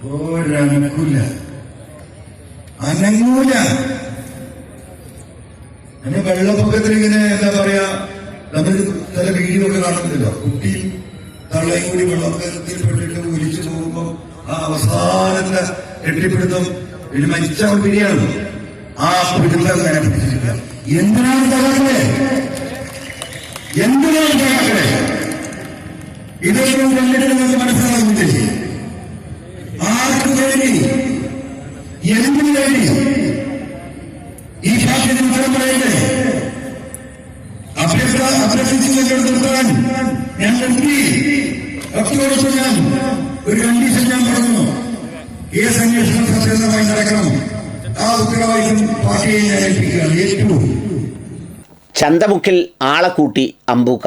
ഒരനക്കൂല അനങ്ങൂല. എന്നെ വെള്ളപ്പൊക്കത്തിൽ ഇങ്ങനെ എന്താ പറയാ നമ്മൾ ചില വീഡിയോ ഒക്കെ കാണുന്നില്ലോ കുട്ടി തള്ളയും കൂടി വെള്ളപ്പൊക്കത്തിൽ പെട്ടിട്ട് ഒലിച്ചു പോകുമ്പോ ആ അവസാനത്തെ കെട്ടിപ്പിടുത്തം ഒരു മരിച്ച ഒരു പിടിയാണ് ആ പിടുത്തം അങ്ങനെ പിടിച്ചിരിക്കുക എന്തിനാണ് തകർക്കേ എന്തിനാണ് തകർക്കേ ഇതൊന്നും കണ്ടിട്ട് നിങ്ങൾക്ക് മനസ്സിലാകുന്നില്ലേ ആർക്ക് വേണ്ടി എന്തിനു വേണ്ടി ഈ പാർട്ടി ഉത്തരം പറയണ്ടേ അഭ്യർത്ഥ അഭ്യർത്ഥിച്ചു നിർത്താൻ ഞാൻ നിർത്തി. ഭക്തിയോട് ഞാൻ ഒരു കണ്ടീഷൻ ഞാൻ പറഞ്ഞു കേസ് അന്വേഷണം സത്യസന്ധമായി നടക്കണം. ആ ഉത്തരവാദിത്വം പാർട്ടിയെ ഞാൻ ഏൽപ്പിക്കുകയാണ്. ഏറ്റവും ചന്തമുക്കിൽ ആളക്കൂട്ടി അമ്പൂക്ക.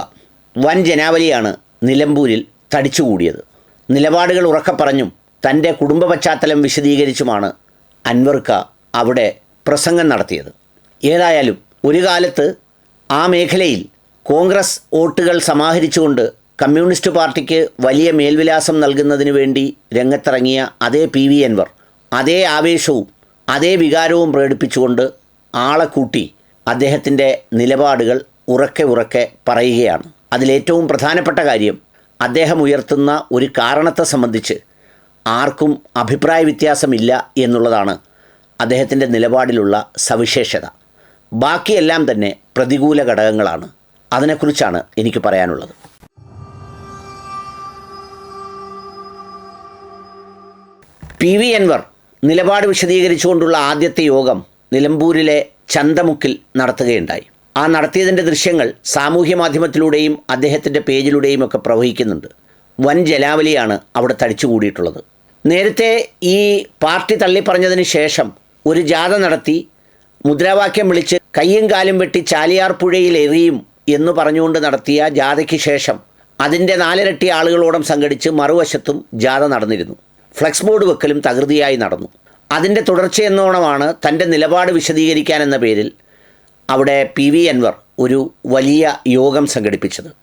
വൻ ജനാവലിയാണ് നിലമ്പൂരിൽ തടിച്ചുകൂടിയത്. നിലപാടുകൾ ഉറക്കെ പറഞ്ഞും തന്റെ കുടുംബ പശ്ചാത്തലം വിശദീകരിച്ചുമാണ് അൻവർക്ക അവിടെ പ്രസംഗം നടത്തിയത്. ഏതായാലും ഒരു കാലത്ത് ആ മേഖലയിൽ കോൺഗ്രസ് വോട്ടുകൾ സമാഹരിച്ചുകൊണ്ട് കമ്മ്യൂണിസ്റ്റ് പാർട്ടിക്ക് വലിയ മേൽവിലാസം നൽകുന്നതിന് വേണ്ടി രംഗത്തിറങ്ങിയ അതേ പി വി അൻവർ അതേ ആവേശവും അതേ വികാരവും പ്രകടിപ്പിച്ചുകൊണ്ട് ആളെ കൂട്ടി അദ്ദേഹത്തിന്റെ നിലപാടുകൾ ഉറക്കെ ഉറക്കെ പറയുകയാണ്. അതിലേറ്റവും പ്രധാനപ്പെട്ട കാര്യം അദ്ദേഹം ഉയർത്തുന്ന ഒരു കാരണത്തെ സംബന്ധിച്ച് ആർക്കും അഭിപ്രായ വ്യത്യാസമില്ല എന്നുള്ളതാണ് അദ്ദേഹത്തിന്റെ നിലപാടിലുള്ള സവിശേഷത. ബാക്കിയെല്ലാം തന്നെ പ്രതികൂല ഘടകങ്ങളാണ്. അതിനെക്കുറിച്ചാണ് എനിക്ക് പറയാനുള്ളത്. പി വി എൻവർ നിലപാട് വിശദീകരിച്ചുകൊണ്ടുള്ള ആദ്യത്തെ യോഗം നിലമ്പൂരിലെ ചന്തമുക്കിൽ നടത്തുകയുണ്ടായി. ആ നടത്തിയതിന്റെ ദൃശ്യങ്ങൾ സാമൂഹ്യ മാധ്യമത്തിലൂടെയും അദ്ദേഹത്തിന്റെ പേജിലൂടെയും ഒക്കെ പ്രവഹിക്കുന്നുണ്ട്. വൻ ജലാവലിയാണ് അവിടെ തടിച്ചുകൂടിയിട്ടുള്ളത്. നേരത്തെ ഈ പാർട്ടി തള്ളിപ്പറഞ്ഞതിന് ശേഷം ഒരു ജാഥ നടത്തി മുദ്രാവാക്യം വിളിച്ച് കയ്യും കാലും വെട്ടി ചാലിയാർ പുഴയിൽ എന്ന് പറഞ്ഞുകൊണ്ട് നടത്തിയ ജാഥയ്ക്ക് ശേഷം അതിന്റെ നാലിരട്ടി ആളുകളോടം സംഘടിച്ച് മറുവശത്തും ജാഥ നടന്നിരുന്നു. ഫ്ലെക്സ് ബോർഡ് വെക്കലും തകൃതിയായി നടന്നു. അതിന്റെ തുടർച്ചയെന്നോണമാണ് തന്റെ നിലപാട് വിശദീകരിക്കാൻ എന്ന പേരിൽ അവിടെ പി വി അൻവർ ഒരു വലിയ യോഗം സംഘടിപ്പിച്ചത്.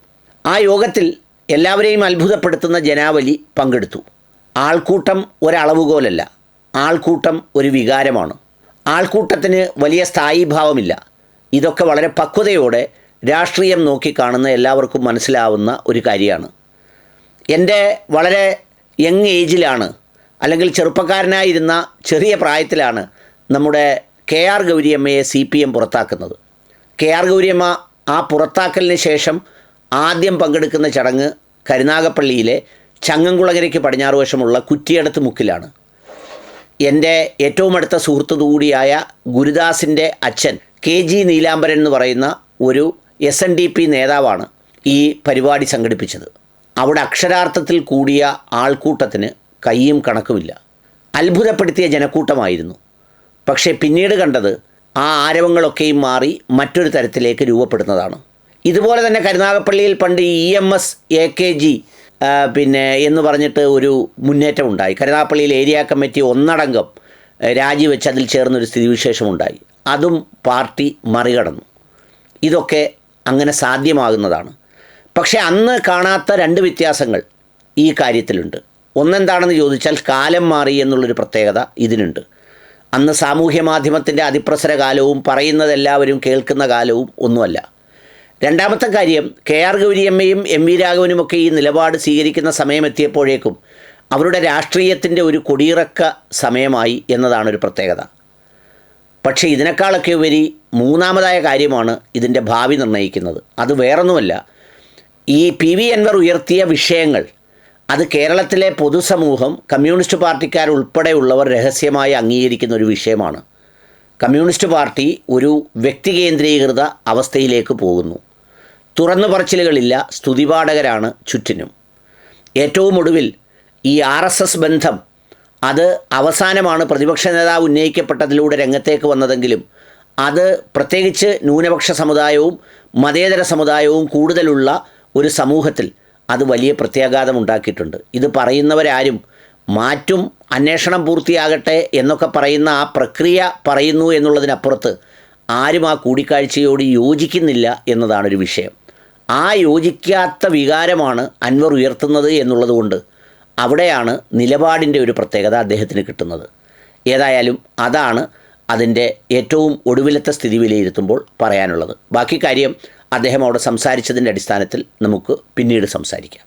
ആ യോഗത്തിൽ എല്ലാവരെയും അത്ഭുതപ്പെടുത്തുന്ന ജനാവലി പങ്കെടുത്തു. ആൾക്കൂട്ടം ഒരളവുകോലല്ല ആൾക്കൂട്ടം ഒരു വികാരമാണ്. ആൾക്കൂട്ടത്തിന് വലിയ സ്ഥായീഭാവമില്ല. ഇതൊക്കെ വളരെ പക്വതയോടെ രാഷ്ട്രീയം നോക്കിക്കാണുന്ന എല്ലാവർക്കും മനസ്സിലാവുന്ന ഒരു കാര്യമാണ്. എന്റെ വളരെ യങ് ഏജിലാണ് അല്ലെങ്കിൽ ചെറുപ്പക്കാരനായിരുന്ന ചെറിയ പ്രായത്തിലാണ് നമ്മുടെ കെ ആർ ഗൗരിയമ്മയെ സി പി എം പുറത്താക്കുന്നത്. കെ ആർ ഗൗരിയമ്മ ആ പുറത്താക്കലിന് ശേഷം ആദ്യം പങ്കെടുക്കുന്ന ചടങ്ങ് കരുനാഗപ്പള്ളിയിലെ ചങ്ങംകുളങ്ങരയ്ക്ക് പടിഞ്ഞാറ് വശമുള്ള കുറ്റിയടത്ത് മുക്കിലാണ്. എന്റെ ഏറ്റവും അടുത്ത സുഹൃത്തു കൂടിയായ ഗുരുദാസിന്റെ അച്ഛൻ കെ ജി നീലാംബരൻ എന്ന് പറയുന്ന ഒരു എസ് എൻ ഡി പി നേതാവാണ് ഈ പരിപാടി സംഘടിപ്പിച്ചത്. അവിടെ അക്ഷരാർത്ഥത്തിൽ കൂടിയ ആൾക്കൂട്ടത്തിന് കൈയും കണക്കുമില്ല. അത്ഭുതപ്പെടുത്തിയ ജനക്കൂട്ടമായിരുന്നു. പക്ഷേ പിന്നീട് കണ്ടത് ആ ആരവങ്ങളൊക്കെയും മാറി മറ്റൊരു തരത്തിലേക്ക് രൂപപ്പെടുന്നതാണ്. ഇതുപോലെ തന്നെ കരുനാഗപ്പള്ളിയിൽ പണ്ട് E M S A K G പിന്നെ എന്ന് പറഞ്ഞിട്ട് ഒരു മുന്നേറ്റം ഉണ്ടായി. കരുനാഗപ്പള്ളിയിൽ ഏരിയ കമ്മിറ്റി ഒന്നടങ്കം രാജിവെച്ച് അതിൽ ചേർന്നൊരു സ്ഥിതിവിശേഷമുണ്ടായി. അതും പാർട്ടി മറികടന്നു. ഇതൊക്കെ അങ്ങനെ സാധ്യമാകുന്നതാണ്. പക്ഷേ അന്ന് കാണാത്ത രണ്ട് വ്യത്യാസങ്ങൾ ഈ കാര്യത്തിലുണ്ട്. ഒന്നെന്താണെന്ന് ചോദിച്ചാൽ കാലം മാറി എന്നുള്ളൊരു പ്രത്യേകത ഇതിനുണ്ട്. അന്ന് സാമൂഹ്യ മാധ്യമത്തിന്റെ അതിപ്രസര കാലവും പറയുന്നതെല്ലാവരും കേൾക്കുന്ന കാലവും ഒന്നുമല്ല. രണ്ടാമത്തെ കാര്യം കെ ആർ ഗൗരിയമ്മയും എം വി രാഘവനുമൊക്കെ ഈ നിലപാട് സ്വീകരിക്കുന്ന സമയമെത്തിയപ്പോഴേക്കും അവരുടെ രാഷ്ട്രീയത്തിന്റെ ഒരു കൊടിയിറക്ക സമയമായി എന്നതാണ് ഒരു പ്രത്യേകത. പക്ഷേ ഇതിനേക്കാളൊക്കെ ഉപരി മൂന്നാമതായ കാര്യമാണ് ഇതിന്റെ ഭാവി നിർണയിക്കുന്നത്. അത് വേറൊന്നുമല്ല. ഈ പി വി അൻവർ ഉയർത്തിയ വിഷയങ്ങൾ അത് കേരളത്തിലെ പൊതുസമൂഹം കമ്മ്യൂണിസ്റ്റ് പാർട്ടിക്കാരുൾപ്പെടെയുള്ളവർ രഹസ്യമായി അംഗീകരിക്കുന്ന ഒരു വിഷയമാണ്. കമ്മ്യൂണിസ്റ്റ് പാർട്ടി ഒരു വ്യക്തി കേന്ദ്രീകൃത അവസ്ഥയിലേക്ക് പോകുന്നു. തുറന്നു പറച്ചിലുകളില്ല സ്തുതിപാഠകരാണ് ചുറ്റിനും. ഏറ്റവും ഒടുവിൽ ഈ ആർ എസ് എസ് ബന്ധം അത് അവസാനമാണ്. പ്രതിപക്ഷ നേതാവ് ഉന്നയിക്കപ്പെട്ടതിലൂടെ രംഗത്തേക്ക് വന്നതെങ്കിലും അത് പ്രത്യേകിച്ച് ന്യൂനപക്ഷ സമുദായവും മതേതര സമുദായവും കൂടുതലുള്ള ഒരു സമൂഹത്തിൽ അത് വലിയ പ്രത്യാഘാതം ഉണ്ടാക്കിയിട്ടുണ്ട്. ഇത് പറയുന്നവരാരും മാറ്റും അന്വേഷണം പൂർത്തിയാകട്ടെ എന്നൊക്കെ പറയുന്ന ആ പ്രക്രിയ പറയുന്നു എന്നുള്ളതിനപ്പുറത്ത് ആരും ആ കൂടിക്കാഴ്ചയോട് യോജിക്കുന്നില്ല എന്നതാണൊരു വിഷയം. ആ യോജിക്കാത്ത വികാരമാണ് അൻവർ ഉയർത്തുന്നത് എന്നുള്ളതുകൊണ്ട് അവിടെയാണ് നിലപാടിന്റെ ഒരു പ്രത്യേകത അദ്ദേഹത്തിന് കിട്ടുന്നത്. ഏതായാലും അതാണ് അതിന്റെ ഏറ്റവും ഒടുവിലത്തെ സ്ഥിതി വിലയിരുത്തുമ്പോൾ പറയാനുള്ളത്. ബാക്കി കാര്യം അദ്ദേഹം അവിടെ സംസാരിച്ചതിന്റെ അടിസ്ഥാനത്തിൽ നമുക്ക് പിന്നീട് സംസാരിക്കാം.